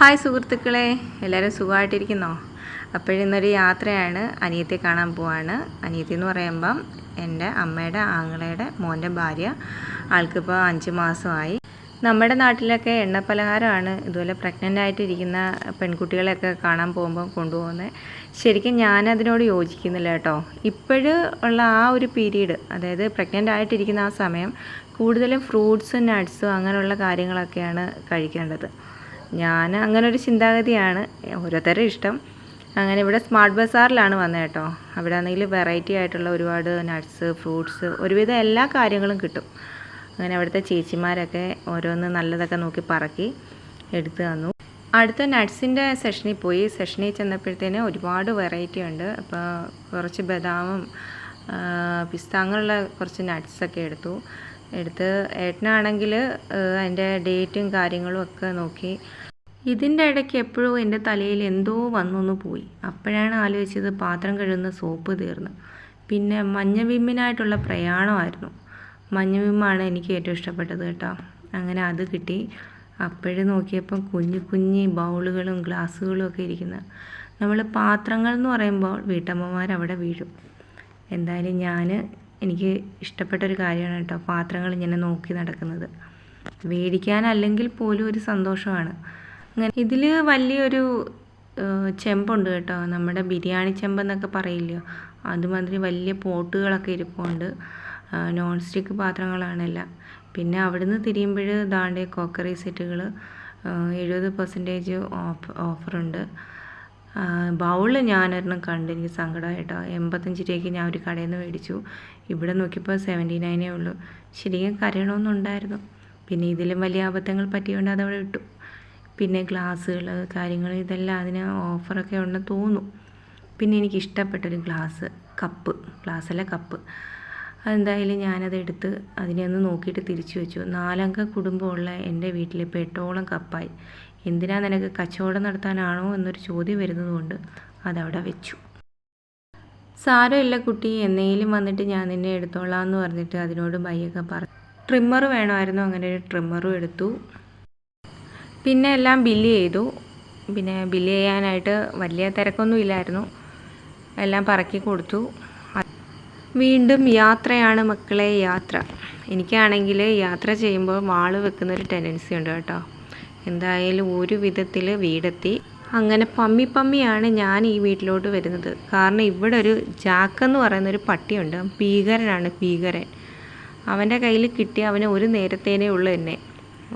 Hi സുഹൃത്തുക്കളെ എല്ലാവരും സുഖമായിട്ടിരിക്കുന്നോ? അപ്പോഴിന്നൊരു യാത്രയാണ്. അനിയത്തെ കാണാൻ പോവാണ്. അനിയത്തി എന്ന് പറയുമ്പം എന്റെ അമ്മയുടെ ആങ്ങളയുടെ മോന്റെ ഭാര്യ. ആൾക്കിപ്പോൾ അഞ്ച് മാസമായി. നമ്മുടെ നാട്ടിലൊക്കെ എണ്ണപ്പലഹാരമാണ്. ഇതുപോലെ പ്രഗ്നന്റ് ആയിട്ടിരിക്കുന്ന പെൺകുട്ടികളെയൊക്കെ കാണാൻ പോകുമ്പോൾ കൊണ്ടുപോകുന്നത്. ശരിക്കും ഞാനതിനോട് യോജിക്കുന്നില്ല കേട്ടോ. ഇപ്പോഴും ഉള്ള ആ ഒരു പീരീഡ് അതായത് പ്രഗ്നന്റ് ആയിട്ടിരിക്കുന്ന ആ സമയം കൂടുതലും ഫ്രൂട്ട്സും നട്ട്സും അങ്ങനെയുള്ള കാര്യങ്ങളൊക്കെയാണ് കഴിക്കേണ്ടത്. ഞാൻ അങ്ങനെ ഒരു ചിന്താഗതിയാണ്. ഓരോരുത്തരുടെ ഇഷ്ടം. അങ്ങനെ ഇവിടെ സ്മാർട്ട് ബസാറിലാണ് വന്നത് കേട്ടോ. അവിടെ ആണെങ്കിൽ വെറൈറ്റി ആയിട്ടുള്ള ഒരുപാട് നട്ട്സ് ഫ്രൂട്ട്സ് ഒരുവിധം എല്ലാ കാര്യങ്ങളും കിട്ടും. അങ്ങനെ അവിടുത്തെ ചേച്ചിമാരൊക്കെ ഓരോന്ന് നല്ലതൊക്കെ നോക്കി പറക്കി എടുത്തു തന്നു. അടുത്ത നട്ട്സിന്റെ സെഷനിൽ പോയി. സെഷനിൽ ചെന്നപ്പോഴത്തേന് ഒരുപാട് വെറൈറ്റി ഉണ്ട്. അപ്പോൾ കുറച്ച് ബദാമും പിസ്ത അങ്ങനെയുള്ള കുറച്ച് നട്ട്സൊക്കെ എടുത്തു. എടുത്ത് ഏട്ടനാണെങ്കിൽ അതിന്റെ ഡേറ്റും കാര്യങ്ങളും ഒക്കെ നോക്കി. ഇതിന്റെ ഇടയ്ക്ക് എപ്പോഴും എന്റെ തലയിൽ എന്തോ വന്നൊന്ന് പോയി. അപ്പോഴാണ് ആലോചിച്ചത് പാത്രം കഴുകുന്ന സോപ്പ് തീർന്നു. പിന്നെ മഞ്ഞ വിമ്മിനായിട്ടുള്ള പ്രയാണമായിരുന്നു. മഞ്ഞ വിമ്മാണ് എനിക്ക് ഏറ്റവും ഇഷ്ടപ്പെട്ടത് കേട്ടോ. അങ്ങനെ അത് കിട്ടി. അപ്പോഴും നോക്കിയപ്പം കുഞ്ഞു കുഞ്ഞി ബൗളുകളും ഗ്ലാസ്സുകളും ഒക്കെ ഇരിക്കുന്നത് നമ്മൾ പാത്രങ്ങൾ എന്ന് പറയുമ്പോൾ വീട്ടമ്മമാർ അവിടെ വീഴും. എന്തായാലും ഞാൻ എനിക്ക് ഇഷ്ടപ്പെട്ടൊരു കാര്യമാണ് കേട്ടോ പാത്രങ്ങൾ ഇങ്ങനെ നോക്കി നടക്കുന്നത്. മേടിക്കാനല്ലെങ്കിൽ പോലും ഒരു സന്തോഷമാണ്. അങ്ങനെ ഇതിൽ വലിയൊരു ചെമ്പുണ്ട് കേട്ടോ. നമ്മുടെ ബിരിയാണി ചെമ്പെന്നൊക്കെ പറയില്ലയോ അതുമാതിരി വലിയ പോട്ടുകളൊക്കെ ഇരിപ്പുണ്ട്. നോൺ സ്റ്റിക്ക് പാത്രങ്ങളാണെല്ലാം. പിന്നെ അവിടുന്ന് തിരിയുമ്പോൾ ദാണ്ടെ കോക്കറി സെറ്റുകൾ എഴുപത് പെർസെന്റേജ് ഓഫ് ഓഫറുണ്ട്. ബൗൾ ഞാനൊരെണ്ണം കണ്ട് എനിക്ക് സങ്കടമായിട്ടോ എൺപത്തഞ്ച് രൂപയ്ക്ക് ഞാൻ ഒരു കടയിൽ നിന്ന് മേടിച്ചു. ഇവിടെ നോക്കിയപ്പോൾ സെവന്റി നയനേ ഉള്ളൂ. ശരിക്കും കരയണമെന്നുണ്ടായിരുന്നു പിന്നെ ഇതിലും വലിയ അബദ്ധങ്ങൾ പറ്റിയതുകൊണ്ട് അതവിടെ ഇട്ടു. പിന്നെ ഗ്ലാസ്സുകൾ കാര്യങ്ങൾ ഇതെല്ലാം അതിന് ഓഫറൊക്കെ ഉണ്ടെന്ന് തോന്നുന്നു. പിന്നെ എനിക്ക് ഇഷ്ടപ്പെട്ടൊരു ഗ്ലാസ് കപ്പ് ഗ്ലാസ്സല്ല കപ്പ്. അതെന്തായാലും ഞാനതെടുത്ത് അതിനെ ഒന്ന് നോക്കിയിട്ട് തിരിച്ചു വെച്ചു. നാലംഗ കുടുംബമുള്ള എന്റെ വീട്ടിൽ ഇപ്പോൾ എട്ടോളം കപ്പായി. എന്തിനാ നിനക്ക് കച്ചവടം നടത്താനാണോ എന്നൊരു ചോദ്യം വരുന്നതുകൊണ്ട് അതവിടെ വെച്ചു. സാരമില്ല കുട്ടി എന്നേലും വന്നിട്ട് ഞാൻ നിന്നെ എടുത്തോളാം എന്ന് പറഞ്ഞിട്ട് അതിനോട് ബയ്യൊക്കെ പറഞ്ഞു ട്രിമ്മർ വേണമായിരുന്നു. അങ്ങനെ ഒരു ട്രിമ്മറും എടുത്തു. പിന്നെ എല്ലാം ബില്ല് ചെയ്തു. പിന്നെ ബില്ല് ചെയ്യാനായിട്ട് വലിയ തിരക്കൊന്നും ഇല്ലായിരുന്നു. എല്ലാം പറക്കി കൊടുത്തു. വീണ്ടും യാത്രയാണ് മക്കളെ യാത്ര. എനിക്കാണെങ്കിൽ യാത്ര ചെയ്യുമ്പോൾ വാൾ വെക്കുന്നൊരു ടെൻഡൻസി ഉണ്ട് കേട്ടോ. എന്തായാലും ഒരു വിധത്തിൽ വീടെത്തി. അങ്ങനെ പമ്മി പമ്മിയാണ് ഞാൻ ഈ വീട്ടിലോട്ട് വരുന്നത്. കാരണം ഇവിടെ ഒരു ജാക്കെന്ന് പറയുന്നൊരു പട്ടിയുണ്ട്. ഭീകരനാണ് ഭീകരൻ. അവന്റെ കയ്യിൽ കിട്ടിയ അവന് ഒരു നേരത്തേനേ ഉള്ളൂ എന്നെ.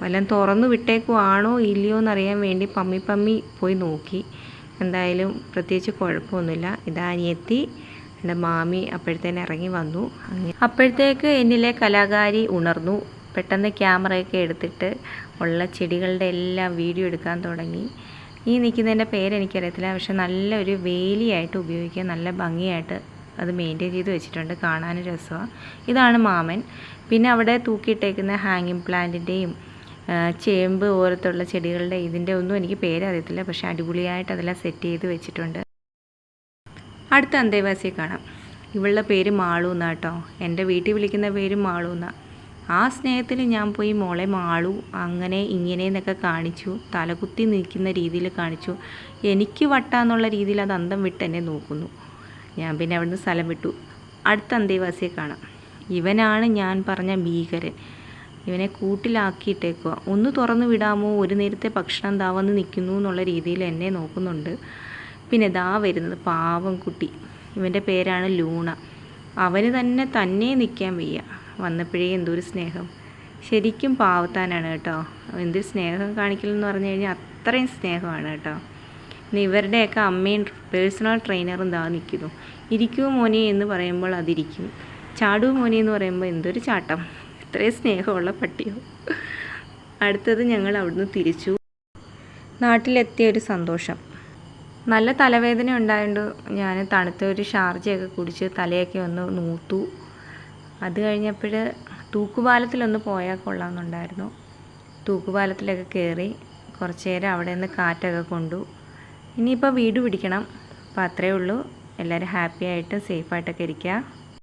വല്ലതും തുറന്നു വിട്ടേക്കുവാണോ ഇല്ലയോ എന്നറിയാൻ വേണ്ടി പമ്മി പമ്മി പോയി നോക്കി. എന്തായാലും പ്രത്യേകിച്ച് കുഴപ്പമൊന്നുമില്ല. ഇതാ അനിയെത്തി. എന്റെ മാമി അപ്പോഴത്തേന് ഇറങ്ങി വന്നു. അപ്പോഴത്തേക്ക് എന്നിലെ കലാകാരി ഉണർന്നു. പെട്ടെന്ന് ക്യാമറയൊക്കെ എടുത്തിട്ട് ഉള്ള ചെടികളുടെ എല്ലാം വീഡിയോ എടുക്കാൻ തുടങ്ങി. ഈ നിൽക്കുന്നതിന്റെ പേരെനിക്കറിയത്തില്ല പക്ഷെ നല്ലൊരു വേലിയായിട്ട് ഉപയോഗിക്കുക നല്ല ഭംഗിയായിട്ട് അത് മെയിന്റെയിൻ ചെയ്ത് വെച്ചിട്ടുണ്ട്. കാണാനും രസമാണ്. ഇതാണ് മാമൻ. പിന്നെ അവിടെ തൂക്കിയിട്ടേക്കുന്ന ഹാങ്ങിങ് പ്ലാന്റിന്റെയും ചേമ്പ് ഓരത്തുള്ള ചെടികളുടെ ഇതിന്റെ ഒന്നും എനിക്ക് പേരറിയത്തില്ല പക്ഷേ അടിപൊളിയായിട്ട് അതെല്ലാം സെറ്റ് ചെയ്ത് വെച്ചിട്ടുണ്ട്. അടുത്ത അന്തേവാസിയെ കാണാം. ഇവളുടെ പേര് മാളു എന്നാ കേട്ടോ എന്റെ വീട്ടിൽ വിളിക്കുന്ന പേര് മാളു എന്നാ ആ സ്നേഹത്തിൽ ഞാൻ പോയി മോളെ മാളു അങ്ങനെ ഇങ്ങനെ എന്നൊക്കെ കാണിച്ചു തലകുത്തി നിൽക്കുന്ന രീതിയിൽ കാണിച്ചു. എനിക്ക് വട്ടാന്നുള്ള രീതിയിൽ അത് അന്തം വിട്ട് എന്നെ നോക്കുന്നു. ഞാൻ പിന്നെ അവിടുന്ന് സ്ഥലം വിട്ടു. അടുത്ത അന്തേവാസിയെ കാണാം. ഇവനാണ് ഞാൻ പറഞ്ഞ ഭീകരൻ. ഇവനെ കൂട്ടിലാക്കിയിട്ടേക്കുക ഒന്ന് തുറന്നു വിടാമോ? ഒരു നേരത്തെ ഭക്ഷണം ദാ വന്ന് നിൽക്കുന്നു എന്നുള്ള രീതിയിൽ എന്നെ നോക്കുന്നുണ്ട്. പിന്നെ ദാ വരുന്നത് പാവം കുട്ടി. ഇവന്റെ പേരാണ് ലൂണ. അവന് തന്നെ തന്നെ നിൽക്കാൻ വയ്യ. വന്നപ്പോഴേ എന്തൊരു സ്നേഹം. ശരിക്കും പാവത്താനാണ് കേട്ടോ. എന്തൊരു സ്നേഹം കാണിക്കലെന്ന് പറഞ്ഞു കഴിഞ്ഞാൽ അത്രയും സ്നേഹമാണ് കേട്ടോ. ഇനി ഇവരുടെയൊക്കെ അമ്മയും പേഴ്സണൽ ട്രെയിനറും ദാ നിൽക്കുന്നു. ഇരിക്കൂ മോനെ എന്ന് പറയുമ്പോൾ അതിരിക്കും. ചാടൂ മോനെ എന്ന് പറയുമ്പോൾ എന്തൊരു ചാട്ടം. ഇത്രയും സ്നേഹമുള്ള പട്ടിയോ? അടുത്തത് ഞങ്ങൾ അവിടുന്ന് തിരിച്ചു. നാട്ടിലെത്തിയ ഒരു സന്തോഷം. നല്ല തലവേദന ഉണ്ടായതുകൊണ്ട് ഞാൻ തണുത്ത ഒരു ഷാർജയൊക്കെ കുടിച്ച് തലയൊക്കെ ഒന്ന് നൂത്തു. അത് കഴിഞ്ഞപ്പോൾ തൂക്കുപാലത്തിലൊന്ന് പോയാൽ കൊള്ളാമെന്നുണ്ടായിരുന്നു. തൂക്കുപാലത്തിലൊക്കെ കയറി കുറച്ച് നേരം അവിടെ നിന്ന് കാറ്റൊക്കെ കൊണ്ടു. ഇനിയിപ്പോൾ വീട് പിടിക്കണം. അപ്പോൾ അത്രയേ ഉള്ളൂ. എല്ലാവരും ഹാപ്പി ആയിട്ട് സേഫായിട്ടൊക്കെ ഇരിക്കുക